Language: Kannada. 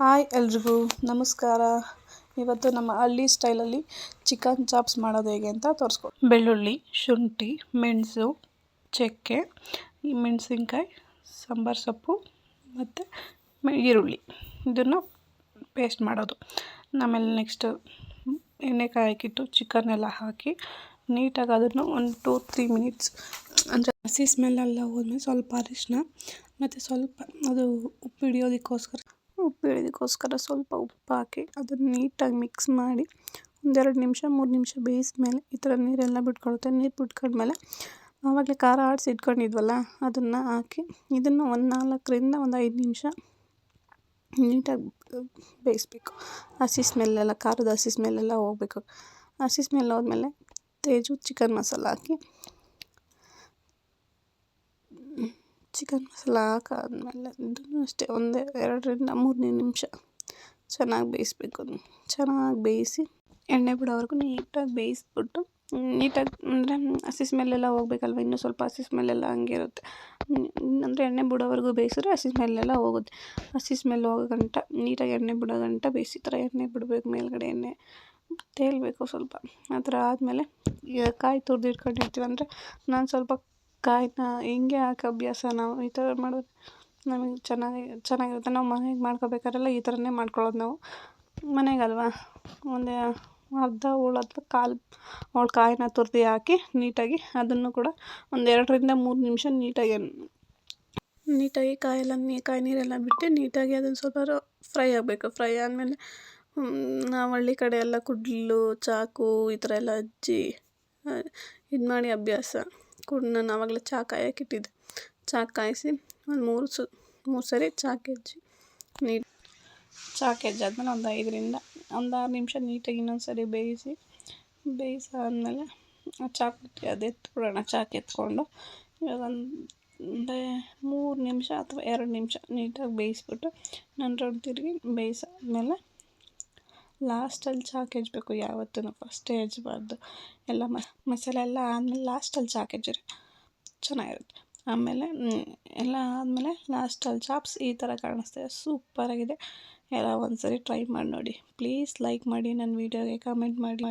ಹಾಯ್ ಎಲ್ರಿಗೂ, ನಮಸ್ಕಾರ. ಇವತ್ತು ನಮ್ಮ ಹಳ್ಳಿ ಸ್ಟೈಲಲ್ಲಿ ಚಿಕನ್ ಚಾಪ್ಸ್ ಮಾಡೋದು ಹೇಗೆ ಅಂತ ತೋರಿಸ್ಕೊ ಬೆಳ್ಳುಳ್ಳಿ, ಶುಂಠಿ, ಮೆಣಸು, ಚಕ್ಕೆ ಮೆಣಸಿನ್ಕಾಯಿ, ಸಾಂಬಾರು ಸೊಪ್ಪು ಮತ್ತು ಈರುಳ್ಳಿ. ಇದನ್ನು ಪೇಸ್ಟ್ ಮಾಡೋದು. ಆಮೇಲೆ ನೆಕ್ಸ್ಟು ಎಣ್ಣೆ ಹಾಕಿಟ್ಟು ಚಿಕನ್ ಎಲ್ಲ ಹಾಕಿ ನೀಟಾಗಿ ಅದನ್ನು ಒಂದು ಟೂ ತ್ರೀ ಮಿನಿಟ್ಸ್ ಅಂದರೆ ಹಸಿ ಸ್ಮೆಲ್ಲೆಲ್ಲ ಹೋದ್ಮೇಲೆ ಸ್ವಲ್ಪ ಅರಿಶಿನ ಮತ್ತು ಸ್ವಲ್ಪ ಅದು ಉಪ್ಪು ಹಿಡಿಯೋದಕ್ಕೋಸ್ಕರ ಉಪ್ಪು ಹೇಳಿದಕ್ಕೋಸ್ಕರ ಸ್ವಲ್ಪ ಉಪ್ಪು ಹಾಕಿ ಅದನ್ನು ನೀಟಾಗಿ ಮಿಕ್ಸ್ ಮಾಡಿ ಒಂದೆರಡು ನಿಮಿಷ, ಮೂರು ನಿಮಿಷ ಬೇಯಿಸ್ಮೇಲೆ ಈ ಥರ ನೀರೆಲ್ಲ ಬಿಟ್ಕೊಳುತ್ತೆ. ನೀರು ಬಿಟ್ಕೊಂಡ್ಮೇಲೆ ಆವಾಗಲೇ ಖಾರ ಆಡಿಸಿ ಇಟ್ಕೊಂಡಿದ್ವಲ್ಲ, ಅದನ್ನು ಹಾಕಿ ಇದನ್ನು ಒಂದು ನಾಲ್ಕರಿಂದ ಒಂದು ಐದು ನಿಮಿಷ ನೀಟಾಗಿ ಬೇಯಿಸ್ಬೇಕು. ಹಸಿ ಸ್ಮೆಲ್ಲೆಲ್ಲ ಖಾರದ ಹಸಿ ಸ್ಮೆಲ್ಲೆಲ್ಲ ಹೋಗ್ಬೇಕು. ಹಸಿ ಸ್ಮೆಲ್ ಹೋದ್ಮೇಲೆ ತೇಜು ಚಿಕನ್ ಮಸಾಲ ಹಾಕಿ ಚಿಕನ್ ಮಸಾಲ ಹಾಕಾದ್ಮೇಲೆ ಇದನ್ನು ಅಷ್ಟೇ, ಒಂದು ಎರಡರಿಂದ ಮೂರನೇ ನಿಮಿಷ ಚೆನ್ನಾಗಿ ಬೇಯಿಸ್ಬೇಕು ಚೆನ್ನಾಗಿ ಬೇಯಿಸಿ ಎಣ್ಣೆ ಬಿಡೋವರೆಗೂ ನೀಟಾಗಿ ಬೇಯಿಸ್ಬಿಟ್ಟು, ನೀಟಾಗಿ ಅಂದರೆ ಹಸಿ ಸ್ಮೆಲ್ಲೆಲ್ಲ ಹೋಗ್ಬೇಕಲ್ವ? ಇನ್ನೂ ಸ್ವಲ್ಪ ಹಸಿ ಸ್ಮೆಲ್ಲೆಲ್ಲ ಹಂಗೆ ಇರುತ್ತೆ. ಅಂದರೆ ಎಣ್ಣೆ ಬಿಡೋವರೆಗೂ ಬೇಯಿಸಿದ್ರೆ ಹಸಿ ಸ್ಮೆಲ್ಲೆಲ್ಲ ಹೋಗುತ್ತೆ. ಹಸಿ ಸ್ಮೆಲ್ ಹೋಗೋ ಗಂಟ, ನೀಟಾಗಿ ಎಣ್ಣೆ ಬಿಡೋ ಗಂಟ ಬೇಯಿಸಿ ಥರ ಎಣ್ಣೆ ಬಿಡಬೇಕು, ಮೇಲ್ಗಡೆ ಎಣ್ಣೆ ತೇಲಬೇಕು ಸ್ವಲ್ಪ. ಆ ಥರ ಆದಮೇಲೆ ಕಾಯಿ ತುರ್ದು ಇಟ್ಕೊಂಡಿರ್ತೀವಿ ಅಂದರೆ ನಾನು ಸ್ವಲ್ಪ ಕಾಯಿನ ಹಿಂಗೆ ಹಾಕೋ ಅಭ್ಯಾಸ ನಾವು ಈ ಥರ ಮಾಡಿದ್ರೆ ನಮಗೆ ಚೆನ್ನಾಗಿ, ಚೆನ್ನಾಗಿರುತ್ತೆ. ನಾವು ಮನೆಗೆ ಮಾಡ್ಕೋಬೇಕಾದ್ರೆಲ್ಲ ಈ ಥರನೇ ಮಾಡ್ಕೊಳ್ಳೋದು ನಾವು. ಮನೆಗಲ್ವಾ? ಒಂದು ಅರ್ಧ ಹೋಳು ಅಥವಾ ಕಾಲು ಹೋಳು ಕಾಯಿನ ತುರ್ದು ಹಾಕಿ ನೀಟಾಗಿ ಅದನ್ನು ಕೂಡ ಒಂದು ಎರಡರಿಂದ ಮೂರು ನಿಮಿಷ ನೀಟಾಗಿ ನೀಟಾಗಿ ಕಾಯೆಲ್ಲ ನೀ, ಕಾಯಿ ನೀರೆಲ್ಲ ಬಿಟ್ಟು ನೀಟಾಗಿ ಅದನ್ನು ಸ್ವಲ್ಪ ಫ್ರೈ ಆಗಬೇಕು. ಫ್ರೈ ಆದಮೇಲೆ ನಾವು ಹಳ್ಳಿ ಕಡೆ ಎಲ್ಲ ಕುಡ್ಲು, ಚಾಕು ಈ ಥರ ಎಲ್ಲ ಹಚ್ಚಿ ಇದು ಮಾಡಿ ಅಭ್ಯಾಸ. ಕುಡ್ ನಾನು ಆವಾಗಲೇ ಚಹಾ ಕಾಯೋಕ್ಕಿಟ್ಟಿದ್ದೆ ಚಹಾ ಕಾಯಿಸಿ ಒಂದು ಮೂರು ಸು, ಮೂರು ಸರಿ ಚಾ ಕೆಜ್ಜಿ ನೀಟ್ ಚಹಾ ಕೆಜ್ಜಾದ್ಮೇಲೆ ಒಂದು ಐದರಿಂದ ಒಂದು ಆರು ನಿಮಿಷ ನೀಟಾಗಿ ಇನ್ನೊಂದು ಸರಿ ಬೇಯಿಸಿ ಬೇಯಿಸಾದ್ಮೇಲೆ ಆ ಚಾಕ್ ಅದು ಎತ್ಬಿಡೋಣ ಚಾಕ್ ಎತ್ಕೊಂಡು ಇವಾಗ ಒಂದು ಮೂರು ನಿಮಿಷ ಅಥವಾ ಎರಡು ನಿಮಿಷ ನೀಟಾಗಿ ಬೇಯಿಸ್ಬಿಟ್ಟು ನಾನು ರೌಂಡ್ ತಿರುಗಿ ಬೇಯಿಸಾದ್ಮೇಲೆ ಲಾಸ್ಟಲ್ಲಿ ಚಾಕ್ ಹೆಜ್ಬೇಕು. ಯಾವತ್ತೂ ಫಸ್ಟೇ ಹೆಜ್ಬಾರ್ದು. ಎಲ್ಲ ಮಸಾಲೆ ಎಲ್ಲ ಆದಮೇಲೆ ಲಾಸ್ಟಲ್ಲಿ ಚಾಕ್ ಹೆಜ್ಜಿರಿ. ಚೆನ್ನಾಗಿರುತ್ತೆ. ಆಮೇಲೆ ಎಲ್ಲ ಆದಮೇಲೆ ಲಾಸ್ಟಲ್ಲಿ ಚಾಪ್ಸ್ ಈ ಥರ ಕಾಣಿಸ್ತದೆ ಸೂಪರಾಗಿದೆ. ಎಲ್ಲ ಒಂದು ಸರಿ ಟ್ರೈ ಮಾಡಿ ನೋಡಿ. ಪ್ಲೀಸ್ ಲೈಕ್ ಮಾಡಿ, ನನ್ನ ವೀಡಿಯೋಗೆ ಕಮೆಂಟ್ ಮಾಡಿ.